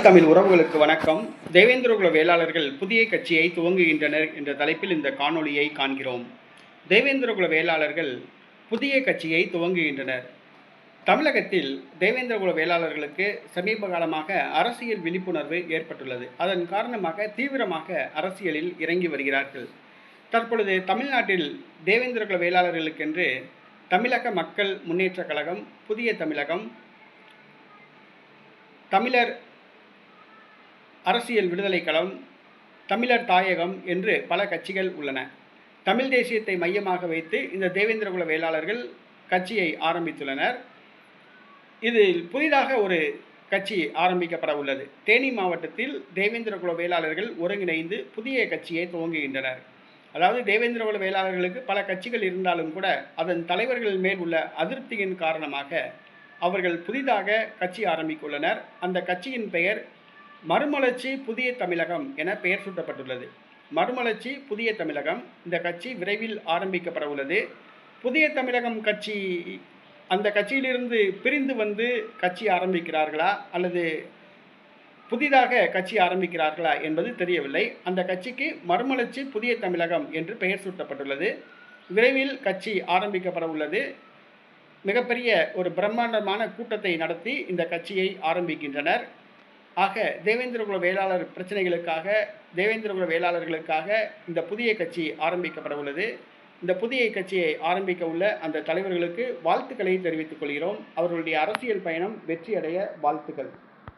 தமிழ் உறவுகளுக்கு வணக்கம். தேவேந்திரகுல வேளாளர்கள் புதிய கட்சியை துவங்குகின்றனர் என்ற தலைப்பில் இந்த காணொளியை காண்கிறோம். தேவேந்திரகுல வேளாளர்கள் புதிய கட்சியை துவங்குகின்றனர். தமிழகத்தில் தேவேந்திரகுல வேளாளர்களுக்கு சமீப காலமாக அரசியல் விழிப்புணர்வு ஏற்பட்டுள்ளது. அதன் காரணமாக தீவிரமாக அரசியலில் இறங்கி வருகிறார்கள். தற்பொழுது தமிழ்நாட்டில் தேவேந்திரகுல வேளாளர்களுக்கென்று தமிழக மக்கள் முன்னேற்றக் கழகம் புதிய தமிழகம் தமிழர் அரசியல் விடுதலை களம் தமிழர் தாயகம் என்று பல கட்சிகள் உள்ளன. தமிழ் தேசியத்தை மையமாக வைத்து இந்த தேவேந்திரகுல வேளாளர்கள் கட்சியை ஆரம்பித்துள்ளனர். இதில் புதிதாக ஒரு கட்சி ஆரம்பிக்கப்பட உள்ளது. தேனி மாவட்டத்தில் தேவேந்திரகுல வேளாளர்கள் ஒருங்கிணைந்து புதிய கட்சியை துவங்குகின்றனர். அதாவது தேவேந்திரகுல வேளாளர்களுக்கு பல கட்சிகள் இருந்தாலும் கூட அதன் தலைவர்கள் மேல் உள்ள அதிருப்தியின் காரணமாக அவர்கள் புதிதாக கட்சி ஆரம்பித்துள்ளனர் அந்த கட்சியின் பெயர் மறுமலர்ச்சி புதிய தமிழகம் என பெயர் சூட்டப்பட்டுள்ளது. மறுமலர்ச்சி புதிய தமிழகம் இந்த கட்சி விரைவில் ஆரம்பிக்கப்பட உள்ளது. புதிய தமிழகம் கட்சி அந்த கட்சியிலிருந்து பிரிந்து வந்து கட்சி ஆரம்பிக்கிறார்களா அல்லது புதிதாக கட்சி ஆரம்பிக்கிறார்களா என்பது தெரியவில்லை. அந்த கட்சிக்கு மறுமலர்ச்சி புதிய தமிழகம் என்று பெயர் சூட்டப்பட்டுள்ளது. விரைவில் கட்சி ஆரம்பிக்கப்பட உள்ளது. மிகப்பெரிய ஒரு பிரம்மாண்டமான கூட்டத்தை நடத்தி இந்த கட்சியை ஆரம்பிக்கின்றனர். ஆக தேவேந்திரகுல வேளாளர் பிரச்சனைகளுக்காக தேவேந்திரகுல வேளாளர்களுக்காக இந்த புதிய கட்சி ஆரம்பிக்கப்பட உள்ளது. இந்த புதிய கட்சியை ஆரம்பிக்க உள்ள அந்த தலைவர்களுக்கு வாழ்த்துக்களை தெரிவித்துக் கொள்கிறோம். அவர்களுடைய அரசியல் பயணம் வெற்றியடைய வாழ்த்துக்கள்.